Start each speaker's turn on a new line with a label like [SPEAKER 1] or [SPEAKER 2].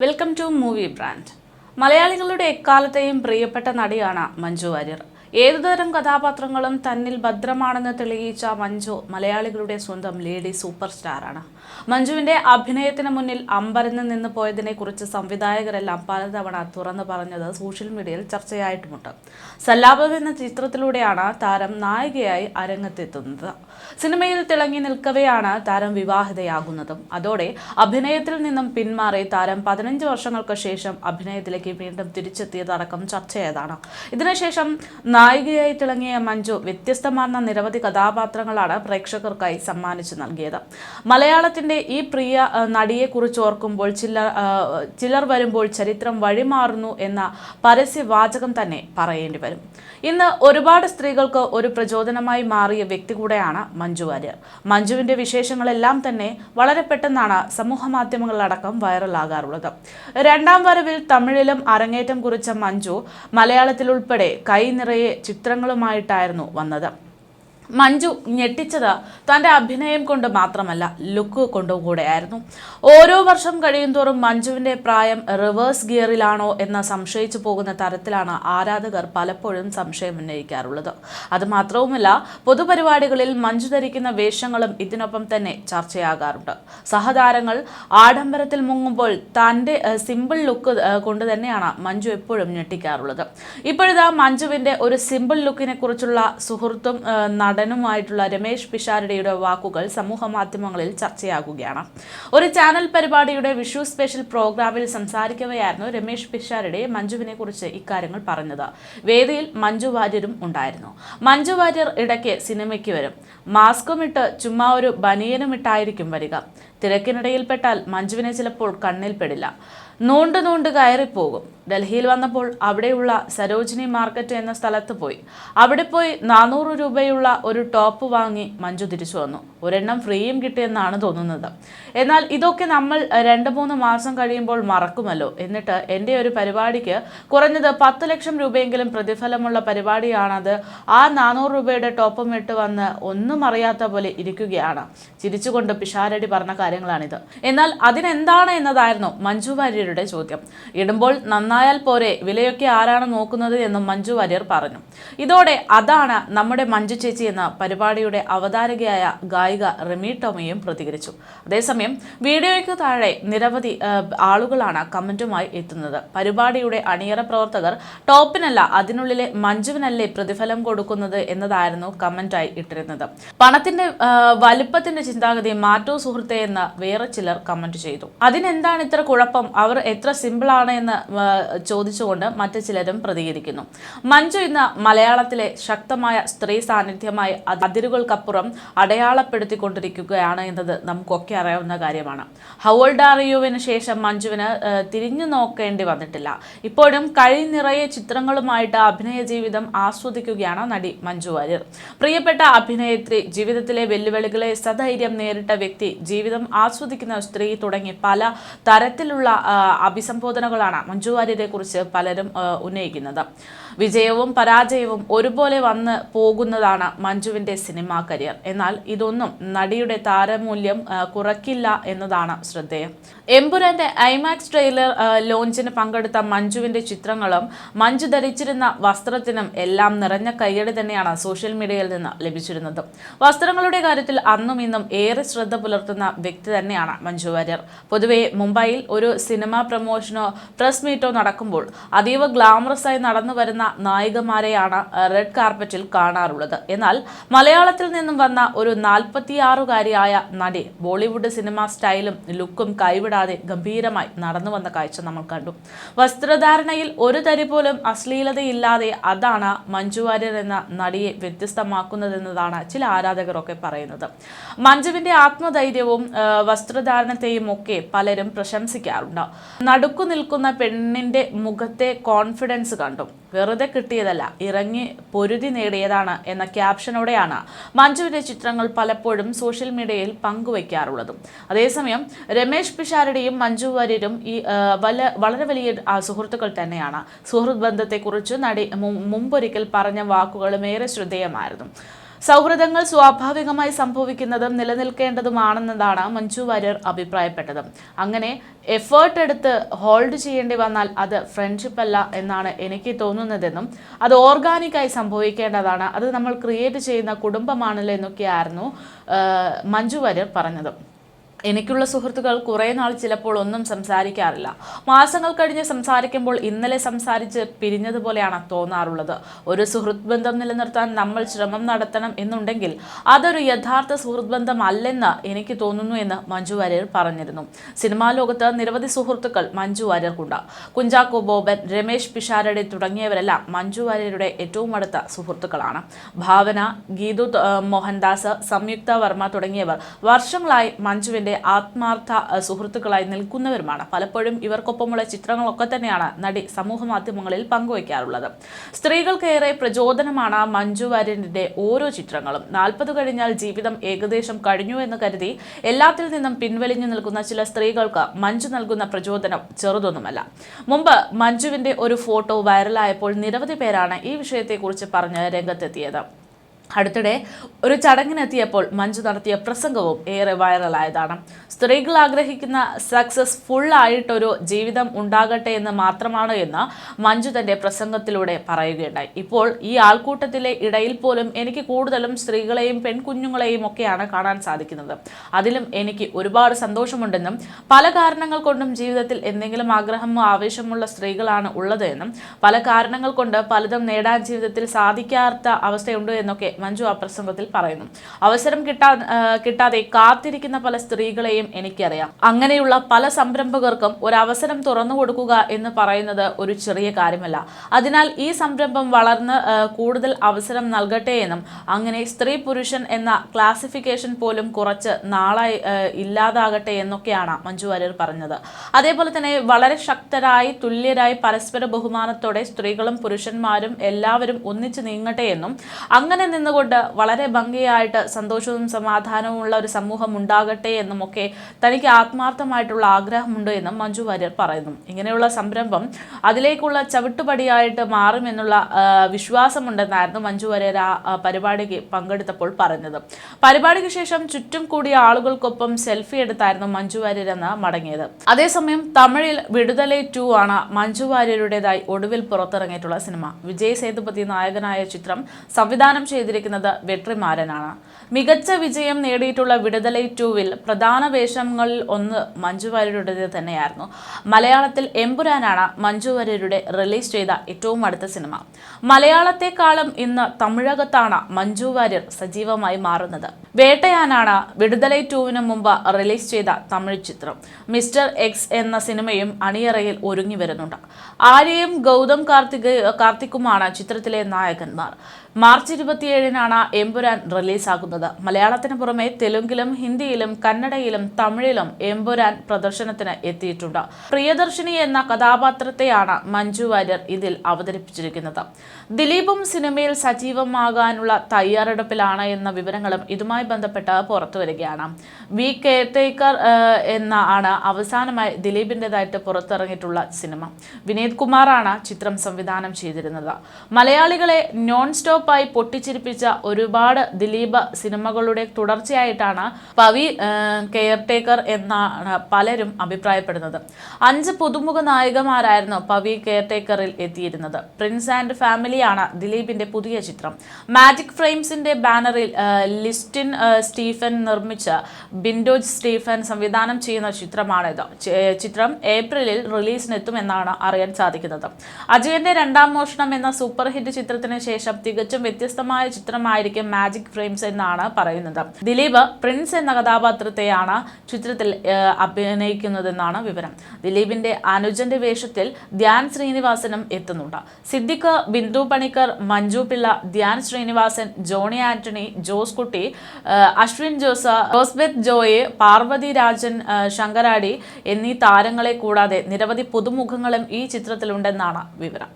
[SPEAKER 1] Welcome to movie brand മലയാളികളുടെ എക്കാലത്തെയും പ്രിയപ്പെട്ട നടിയാണ് മഞ്ജു വാര്യർ. ഏതുതരം കഥാപാത്രങ്ങളും തന്നിൽ ഭദ്രമാണെന്ന് തെളിയിച്ച മഞ്ജു മലയാളികളുടെ സ്വന്തം ലേഡി സൂപ്പർ സ്റ്റാറാണ് മഞ്ജുവിന്റെ അഭിനയത്തിന് മുന്നിൽ അമ്പരന്ന് നിന്ന് പോയതിനെ കുറിച്ച് സംവിധായകരെല്ലാം പലതവണ തുറന്നു പറഞ്ഞത് സോഷ്യൽ മീഡിയയിൽ ചർച്ചയായിട്ടുമുണ്ട്. സല്ലാപം എന്ന ചിത്രത്തിലൂടെയാണ് താരം നായികയായി അരങ്ങത്തെത്തുന്നത്. സിനിമയിൽ തിളങ്ങി നിൽക്കവെയാണ് താരം വിവാഹിതയാകുന്നതും. അതോടെ അഭിനയത്തിൽ നിന്നും പിന്മാറി താരം പതിനഞ്ച് വർഷങ്ങൾക്ക് ശേഷം അഭിനയത്തിലേക്ക് വീണ്ടും തിരിച്ചെത്തിയതടക്കം ചർച്ചയായതാണ് ഇതിനുശേഷം നായികയായി തിളങ്ങിയ മഞ്ജു വ്യത്യസ്തമാർന്ന നിരവധി കഥാപാത്രങ്ങളാണ് പ്രേക്ഷകർക്കായി സമ്മാനിച്ചു നൽകിയത്. മലയാളത്തിന്റെ ഈ പ്രിയ നടിയെ കുറിച്ച് ഓർക്കുമ്പോൾ ചിലർ ആ, ചിലർ വരുമ്പോൾ ചരിത്രം വഴിമാറുന്നു എന്ന പരസ്യവാചകം തന്നെ പറയേണ്ടി വരും. ഇന്ന് ഒരുപാട് സ്ത്രീകൾക്ക് ഒരു പ്രചോദനമായി മാറിയ വ്യക്തി കൂടെയാണ് മഞ്ജു വാര്യർ. മഞ്ജുവിന്റെ വിശേഷങ്ങളെല്ലാം തന്നെ വളരെ പെട്ടെന്നാണ് സമൂഹ മാധ്യമങ്ങളിലടക്കം വൈറലാകാറുള്ളത്. രണ്ടാം വരവിൽ തമിഴിലും അരങ്ങേറ്റം കുറിച്ച മഞ്ജു മലയാളത്തിലുൾപ്പെടെ കൈ നിറയെ ചിത്രങ്ങളുമായിട്ടായിരുന്നു വന്നത്. മഞ്ജു ഞെട്ടിച്ചത് തന്റെ അഭിനയം കൊണ്ട് മാത്രമല്ല ലുക്ക് കൊണ്ടും കൂടെയായിരുന്നു. ഓരോ വർഷം കഴിയുന്തോറും മഞ്ജുവിന്റെ പ്രായം റിവേഴ്സ് ഗിയറിലാണോ എന്ന് സംശയിച്ചു പോകുന്ന തരത്തിലാണ് ആരാധകർ പലപ്പോഴും സംശയം ഉന്നയിക്കാറുള്ളത്. അതുമാത്രവുമല്ല പൊതുപരിപാടികളിൽ മഞ്ജു ധരിക്കുന്ന വേഷങ്ങളും ഇതിനൊപ്പം തന്നെ ചർച്ചയാകാറുണ്ട്. സഹതാരങ്ങൾ ആഡംബരത്തിൽ മുങ്ങുമ്പോൾ തന്റെ സിമ്പിൾ ലുക്ക് കൊണ്ട് തന്നെയാണ് മഞ്ജു എപ്പോഴും ഞെട്ടിക്കാറുള്ളത്. ഇപ്പോഴിതാ മഞ്ജുവിന്റെ ഒരു സിമ്പിൾ ലുക്കിനെ കുറിച്ചുള്ള സുഹൃത്തും നടനുമായിട്ടുള്ള രമേശ് പിഷാരടിയുടെ വാക്കുകൾ സമൂഹ മാധ്യമങ്ങളിൽ ചർച്ചയാകുകയാണ്. ഒരു ചാനൽ പരിപാടിയുടെ വിഷു സ്പെഷ്യൽ പ്രോഗ്രാമിൽ സംസാരിക്കവെയായിരുന്നു രമേശ് പിഷാരടി മഞ്ജുവിനെ കുറിച്ച് ഇക്കാര്യങ്ങൾ പറഞ്ഞത്. വേദിയിൽ മഞ്ജു വാര്യരും ഉണ്ടായിരുന്നു. മഞ്ജു വാര്യർ ഇടയ്ക്ക് സിനിമയ്ക്ക് വരും. മാസ്കും ഇട്ട് ചുമ്മാ ഒരു ബനിയനും ഇട്ടായിരിക്കും വരിക. തിരക്കിനിടയിൽപ്പെട്ടാൽ മഞ്ജുവിനെ ചിലപ്പോൾ കണ്ണിൽ പെടില്ല. നൂണ്ട് നോണ്ട് കയറിപ്പോകും ഡൽഹിയിൽ വന്നപ്പോൾ അവിടെയുള്ള സരോജിനി മാർക്കറ്റ് എന്ന സ്ഥലത്ത് പോയി. അവിടെ പോയി നാനൂറ് രൂപയുള്ള ഒരു ടോപ്പ് വാങ്ങി മഞ്ജു തിരിച്ചു വന്നു. ഒരെണ്ണം ഫ്രീയും കിട്ടിയെന്നാണ് തോന്നുന്നത്. എന്നാൽ ഇതൊക്കെ നമ്മൾ രണ്ട് മൂന്ന് മാസം കഴിയുമ്പോൾ മറക്കുമല്ലോ. എന്നിട്ട് എന്റെ ഒരു പരിപാടിക്ക് കുറഞ്ഞത് പത്ത് ലക്ഷം രൂപയെങ്കിലും പ്രതിഫലമുള്ള പരിപാടിയാണത്. ആ നാനൂറ് രൂപയുടെ ടോപ്പും ഇട്ട് വന്ന് ഒന്നും അറിയാത്ത പോലെ ഇരിക്കുകയാണ്. ചിരിച്ചുകൊണ്ട് പിഷാരടി പറഞ്ഞ കാര്യങ്ങളാണിത്. എന്നാൽ അതിനെന്താണ് എന്നതായിരുന്നു മഞ്ജു വാര്യരുടെ ചോദ്യം. ഇടുമ്പോൾ നന്നായാൽ പോരെ വിലയൊക്കെ ആരാണ് നോക്കുന്നത് എന്നും മഞ്ജു വാര്യർ പറഞ്ഞു. ഇതോടെ അതാണ് നമ്മുടെ മഞ്ജു ചേച്ചി എന്ന പരിപാടിയുടെ അവതാരകയായ ഗായിക റിമി ടൊമയും പ്രതികരിച്ചു. അതേസമയം വീഡിയോയ്ക്ക് താഴെ നിരവധി ആളുകളാണ് കമന്റുമായി എത്തുന്നത്. പരിപാടിയുടെ അണിയറ പ്രവർത്തകർ ടോപ്പിനല്ല അതിനുള്ളിലെ മഞ്ജുവിനല്ലേ പ്രതിഫലം കൊടുക്കുന്നത് എന്നതായിരുന്നു കമന്റായി ഇട്ടിരുന്നത്. പണത്തിന്റെ വലുപ്പത്തിന്റെ ചിന്താഗതി മാറ്റോ സുഹൃത്തെ എന്ന് വേറെ ചിലർ കമന്റ് ചെയ്തു. അതിനെന്താണ് ഇത്ര കുഴപ്പം? അവർ എത്ര സിമ്പിൾ ആണ് എന്ന് ചോദിച്ചുകൊണ്ട് മറ്റു ചിലരും പ്രതികരിക്കുന്നു. മഞ്ജു ഇന്ന് മലയാളത്തിലെ ശക്തമായ സ്ത്രീ സാന്നിധ്യമായി അതിരുകൾക്കപ്പുറം അതിരുകൾക്കപ്പുറം അടയാളപ്പെടുത്തിക്കൊണ്ടിരിക്കുകയാണ് എന്നത് നമുക്കൊക്കെ അറിയാവുന്ന കാര്യമാണ്. ഹൗൾഡ് അറിയുവിന് ശേഷം മഞ്ജുവിന് തിരിഞ്ഞു നോക്കേണ്ടി വന്നിട്ടില്ല. ഇപ്പോഴും കഴി നിറയെ ചിത്രങ്ങളുമായിട്ട് അഭിനയ ജീവിതം ആസ്വദിക്കുകയാണ് നടി മഞ്ജു വാര്യർ. പ്രിയപ്പെട്ട അഭിനേത്രി ജീവിതത്തിലെ വെല്ലുവിളികളെ സധൈര്യം നേരിട്ട വ്യക്തി ജീവിതം ആസ്വദിക്കുന്ന സ്ത്രീ തുടങ്ങി പല തരത്തിലുള്ള അഭിസംബോധനകളാണ് മഞ്ജു വാര്യരെ കുറിച്ച് പലരും ഉന്നയിക്കുന്നത്. വിജയവും പരാജയവും ഒരുപോലെ വന്ന് പോകുന്നതാണ് മഞ്ജുവിന്റെ സിനിമാ കരിയർ. എന്നാൽ ഇതൊന്നും നടിയുടെ താരമൂല്യം കുറയ്ക്കില്ല എന്നതാണ് ശ്രദ്ധേയം. എമ്പുരാന്റെ ഐമാക്സ് ട്രെയിലർ ലോഞ്ചിന് പങ്കെടുത്ത മഞ്ജുവിന്റെ ചിത്രങ്ങളും മഞ്ജു ധരിച്ചിരുന്ന വസ്ത്രത്തിനും എല്ലാം നിറഞ്ഞ കയ്യടി തന്നെയാണ് സോഷ്യൽ മീഡിയയിൽ നിന്ന് ലഭിച്ചിരുന്നത്. വസ്ത്രങ്ങളുടെ കാര്യത്തിൽ അന്നും ഇന്നും ഏറെ ശ്രദ്ധ പുലർത്തുന്ന വ്യക്തി തന്നെയാണ് മഞ്ജു വാര്യർ. പൊതുവെ മുംബൈയിൽ ഒരു സിനിമാ പ്രൊമോഷനോ പ്രസ് മീറ്റോ നടക്കുമ്പോൾ അതീവ ഗ്ലാമറസ് ആയി നടന്നു വരുന്ന നായികമാരെയാണ് റെഡ് കാർപ്പറ്റിൽ കാണാറുള്ളത്. എന്നാൽ മലയാളത്തിൽ നിന്നും വന്ന ഒരു നാൽപ്പത്തിയാറുകാരിയായ നടി ബോളിവുഡ് സിനിമാ സ്റ്റൈലും ലുക്കും കൈവിടാതെ ഗംഭീരമായി നടന്നു വന്ന കാഴ്ച നമ്മൾ കണ്ടു. വസ്ത്രധാരണയിൽ ഒരു തരി പോലും അശ്ലീലതയില്ലാതെ അതാണ് മഞ്ജു വാര്യർ എന്ന നടിയെ വ്യത്യസ്തമാക്കുന്നതെന്നതാണ് ചില ആരാധകരൊക്കെ പറയുന്നത്. മഞ്ജുവിന്റെ ആത്മധൈര്യവും വസ്ത്രധാരണത്തെയും ഒക്കെ പലരും പ്രശംസിക്കാറുണ്ട്. നടുക്കു നിൽക്കുന്ന പെണ്ണിന്റെ മുഖത്തെ കോൺഫിഡൻസ് കണ്ടു. വെറുതെ കിട്ടിയതല്ല. ഇറങ്ങി പൊരുതി നേടിയതാണ് എന്ന ക്യാപ്ഷനോടെയാണ് മഞ്ജുവിന്റെ ചിത്രങ്ങൾ പലപ്പോഴും സോഷ്യൽ മീഡിയയിൽ പങ്കുവയ്ക്കാറുള്ളതും അതേസമയം രമേശ് പിഷാരടിയും മഞ്ജു വാര്യരും ഈ വല വളരെ വലിയ സുഹൃത്തുക്കൾ തന്നെയാണ്. സുഹൃത്ത് ബന്ധത്തെക്കുറിച്ച് നടി മുമ്പൊരിക്കൽ പറഞ്ഞ വാക്കുകളും ഏറെ ശ്രദ്ധേയമായിരുന്നു. സൗഹൃദങ്ങൾ സ്വാഭാവികമായി സംഭവിക്കുന്നതും നിലനിൽക്കേണ്ടതുമാണെന്നതാണ് മഞ്ജു വാര്യർ അഭിപ്രായപ്പെട്ടത്. അങ്ങനെ എഫേർട്ട് എടുത്ത് ഹോൾഡ് ചെയ്യേണ്ടി വന്നാൽ അത് ഫ്രണ്ട്ഷിപ്പ് അല്ല എന്നാണ് എനിക്ക് തോന്നുന്നതെന്നും അത് ഓർഗാനിക്കായി സംഭവിക്കേണ്ടതാണ് അത് നമ്മൾ ക്രിയേറ്റ് ചെയ്യുന്ന കുടുംബമാണല്ലോ എന്നൊക്കെയായിരുന്നു മഞ്ജു വാര്യർ പറഞ്ഞത്. എനിക്കുള്ള സുഹൃത്തുക്കൾ കുറേ നാൾ ചിലപ്പോൾ ഒന്നും സംസാരിക്കാറില്ല. മാസങ്ങൾ കഴിഞ്ഞ് സംസാരിക്കുമ്പോൾ ഇന്നലെ സംസാരിച്ച് പിരിഞ്ഞതുപോലെയാണ് തോന്നാറുള്ളത്. ഒരു സുഹൃത്ത് ബന്ധം നിലനിർത്താൻ നമ്മൾ ശ്രമം നടത്തണം എന്നുണ്ടെങ്കിൽ അതൊരു യഥാർത്ഥ സുഹൃത്ത് ബന്ധം അല്ലെന്ന് എനിക്ക് തോന്നുന്നു എന്ന് മഞ്ജു വാര്യർ പറഞ്ഞിരുന്നു. സിനിമാ ലോകത്ത് നിരവധി സുഹൃത്തുക്കൾ മഞ്ജു വാര്യർക്കുണ്ട്. കുഞ്ചാക്കോ ബോബൻ രമേശ് പിഷാരടി തുടങ്ങിയവരെല്ലാം മഞ്ജു വാര്യരുടെ ഏറ്റവും അടുത്ത സുഹൃത്തുക്കളാണ്. ഭാവന ഗീതു മോഹൻദാസ് സംയുക്ത വർമ്മ തുടങ്ങിയവർ വർഷങ്ങളായി മഞ്ജുവിന്റെ ആത്മാർത്ഥ സുഹൃത്തുക്കളായി നിൽക്കുന്നവരുമാണ്. പലപ്പോഴും ഇവർക്കൊപ്പമുള്ള ചിത്രങ്ങളൊക്കെ തന്നെയാണ് നടി സമൂഹ മാധ്യമങ്ങളിൽ പങ്കുവയ്ക്കാറുള്ളത്. സ്ത്രീകൾക്കേറെ പ്രചോദനമാണ് മഞ്ജു വാര്യന്റെ ഓരോ ചിത്രങ്ങളും. നാൽപ്പത് കഴിഞ്ഞാൽ ജീവിതം ഏകദേശം കഴിഞ്ഞു എന്ന് കരുതി എല്ലാത്തിൽ നിന്നും പിൻവലിഞ്ഞു നിൽക്കുന്ന ചില സ്ത്രീകൾക്ക് മഞ്ജു നൽകുന്ന പ്രചോദനം ചെറുതൊന്നുമല്ല. മുമ്പ് മഞ്ജുവിന്റെ ഒരു ഫോട്ടോ വൈറലായപ്പോൾ നിരവധി പേരാണ് ഈ വിഷയത്തെക്കുറിച്ച് പറഞ്ഞ് രംഗത്തെത്തിയത്. അടുത്തിടെ ഒരു ചടങ്ങിനെത്തിയപ്പോൾ മഞ്ജു നടത്തിയ പ്രസംഗവും ഏറെ വൈറലായതാണ്. സ്ത്രീകൾ ആഗ്രഹിക്കുന്ന സക്സസ്ഫുൾ ആയിട്ടൊരു ജീവിതം ഉണ്ടാകട്ടെ എന്ന് മാത്രമാണ് എന്ന് മഞ്ജു തന്റെ പ്രസംഗത്തിലൂടെ പറയുകയുണ്ടായി. ഇപ്പോൾ ഈ ആൾക്കൂട്ടത്തിലെ ഇടയിൽ പോലും എനിക്ക് കൂടുതലും സ്ത്രീകളെയും പെൺകുഞ്ഞുങ്ങളെയും ഒക്കെയാണ് കാണാൻ സാധിക്കുന്നത്. അതിലും എനിക്ക് ഒരുപാട് സന്തോഷമുണ്ടെന്നും പല കാരണങ്ങൾ കൊണ്ടും ജീവിതത്തിൽ എന്തെങ്കിലും ആഗ്രഹമോ ആവേശമുള്ള സ്ത്രീകളാണ് ഉള്ളത് എന്നും പല കാരണങ്ങൾ കൊണ്ട് പലതും നേടാൻ ജീവിതത്തിൽ സാധിക്കാത്ത അവസ്ഥയുണ്ട് എന്നൊക്കെ മഞ്ജു ആ പ്രസംഗത്തിൽ പറയുന്നു. അവസരം കിട്ടാ കിട്ടാതെ കാത്തിരിക്കുന്ന പല സ്ത്രീകളെയും എനിക്കറിയാം. അങ്ങനെയുള്ള പല സംരംഭകർക്കും ഒരു അവസരം തുറന്നു കൊടുക്കുക എന്ന് പറയുന്നത് ഒരു ചെറിയ കാര്യമല്ല. അതിനാൽ ഈ സംരംഭം വളർന്ന് കൂടുതൽ അവസരം നൽകട്ടെ എന്നും അങ്ങനെ സ്ത്രീ പുരുഷൻ എന്ന ക്ലാസിഫിക്കേഷൻ പോലും കുറച്ച് നാളായി ഇല്ലാതാകട്ടെ എന്നൊക്കെയാണ് മഞ്ജു വാര്യർ പറഞ്ഞത്. അതേപോലെ തന്നെ വളരെ ശക്തരായി തുല്യരായി പരസ്പര ബഹുമാനത്തോടെ സ്ത്രീകളും പുരുഷന്മാരും എല്ലാവരും ഒന്നിച്ചു നീങ്ങട്ടെ എന്നും അങ്ങനെ നിന്നുകൊണ്ട് വളരെ ഭംഗിയായിട്ട് സന്തോഷവും സമാധാനവും ഉള്ള ഒരു സമൂഹം ഉണ്ടാകട്ടെ എന്നും ഒക്കെ തനിക്ക് ആത്മാർത്ഥമായിട്ടുള്ള ആഗ്രഹമുണ്ട് എന്നും മഞ്ജു വാര്യർ പറയുന്നു. ഇങ്ങനെയുള്ള സംരംഭം അതിലേക്കുള്ള ചവിട്ടുപടിയായിട്ട് മാറുമെന്നുള്ള വിശ്വാസമുണ്ടെന്നായിരുന്നു മഞ്ജു വാര്യർ ആ പരിപാടിക്ക് പങ്കെടുത്തപ്പോൾ പറഞ്ഞത്. പരിപാടിക്ക് ശേഷം ചുറ്റും കൂടിയ ആളുകൾക്കൊപ്പം സെൽഫി എടുത്തായിരുന്നു മഞ്ജു വാര്യർ എന്ന് മടങ്ങിയത്. അതേസമയം തമിഴിൽ വിടുതലൈ ടു ആണ് മഞ്ജു വാര്യരുടേതായി ഒടുവിൽ പുറത്തിറങ്ങിയിട്ടുള്ള സിനിമ. വിജയ് സേതുപതി നായകനായ ചിത്രം സംവിധാനം ചെയ്തിരിക്കുന്നത് വെട്രിമാരനാണ്. മികച്ച വിജയം നേടിയിട്ടുള്ള വിടുതലൈ ടൂവിൽ പ്രധാന വേഷങ്ങളിൽ ഒന്ന് മഞ്ജു വാര്യരുടേത് തന്നെയായിരുന്നു. മലയാളത്തിൽ എമ്പുരാനാണ് മഞ്ജു വാര്യരുടെ റിലീസ് ചെയ്ത ഏറ്റവും അടുത്ത സിനിമ. മലയാളത്തെക്കാളും ഇന്ന് തമിഴകത്താണ് മഞ്ജു വാര്യർ സജീവമായി മാറുന്നത്. വേട്ടയാനാണ് വിടുതലൈ ടൂവിന് മുമ്പ് റിലീസ് ചെയ്ത തമിഴ് ചിത്രം. മിസ്റ്റർ എക്സ് എന്ന സിനിമയും അണിയറയിൽ ഒരുങ്ങി വരുന്നുണ്ട്. ആര്യയും ഗൗതം കാർത്തിക് കാർത്തിക്കുമാണ് ചിത്രത്തിലെ നായകന്മാർ. മാർച്ച് ഇരുപത്തിയേഴിനാണ് എമ്പുരാൻ റിലീസാകുന്നത്. മലയാളത്തിന് പുറമെ തെലുങ്കിലും ഹിന്ദിയിലും കന്നഡയിലും തമിഴിലും എമ്പുരാൻ പ്രദർശനത്തിന് എത്തിയിട്ടുണ്ട്. പ്രിയദർശിനി എന്ന കഥാപാത്രത്തെയാണ് മഞ്ജു വാര്യർ ഇതിൽ അവതരിപ്പിച്ചിരിക്കുന്നത്. ദിലീപും സിനിമയിൽ സജീവമാകാനുള്ള തയ്യാറെടുപ്പിലാണ് എന്ന വിവരങ്ങളും ഇതുമായി ബന്ധപ്പെട്ട് പുറത്തു വരികയാണ്. വി. കെയർടേക്കർ എന്ന ആണ് അവസാനമായി ദിലീപിന്റെതായിട്ട് പുറത്തിറങ്ങിയിട്ടുള്ള സിനിമ. വിനീത് കുമാറാണ് ചിത്രം സംവിധാനം ചെയ്തിരുന്നത്. മലയാളികളെ നോൺ സ്റ്റോപ്പായി പൊട്ടിച്ചിരിപ്പിച്ച ഒരുപാട് ദിലീപ് സിനിമകളുടെ തുടർച്ചയായിട്ടാണ് പവി കെയർടേക്കർ എന്നാണ് പലരും അഭിപ്രായപ്പെടുന്നത്. അഞ്ച് പുതുമുഖ നായികമാരായിരുന്നു പവി കെയർടേക്കറിൽ എത്തിയിരുന്നത്. പ്രിൻസ് ആൻഡ് ഫാമിലിയാണ് ദിലീപിന്റെ പുതിയ ചിത്രം. മാജിക് ഫ്രെയിംസിന്റെ ബാനറിൽ ലിസ്റ്റിൻ സ്റ്റീഫൻ നിർമ്മിച്ച ബിൻഡോജ് സ്റ്റീഫൻ സംവിധാനം ചെയ്യുന്ന ചിത്രമാണിത്. ചിത്രം ഏപ്രിലിൽ റിലീസിനെത്തുമെന്നാണ് അറിയാൻ സാധിക്കുന്നത്. അജയന്റെ രണ്ടാം മോഷണം എന്ന സൂപ്പർ ഹിറ്റ് ചിത്രത്തിന് ശേഷം വ്യത്യസ്തമായ ചിത്രമായിരിക്കും മാജിക് ഫ്രെയിംസ് എന്നാണ് പറയുന്നത്. ദിലീപ് പ്രിൻസ് എന്ന കഥാപാത്രത്തെയാണ് ചിത്രത്തിൽ അഭിനയിക്കുന്നതെന്നാണ് വിവരം. ദിലീപിന്റെ അനുജന്റെ വേഷത്തിൽ ധ്യാൻ ശ്രീനിവാസനും എത്തുന്നുണ്ട്. സിദ്ദിഖ് ബിന്ദു പണിക്കർ മഞ്ജു പിള്ള ധ്യാൻ ശ്രീനിവാസൻ ജോണി ആന്റണി ജോസ് കുട്ടി അശ്വിൻ ജോസ് ജോസ്ബെത്ത് ജോയ് പാർവതി രാജൻ ശങ്കരാടി എന്നീ താരങ്ങളെ കൂടാതെ നിരവധി പുതുമുഖങ്ങളും ഈ ചിത്രത്തിലുണ്ടെന്നാണ് വിവരം.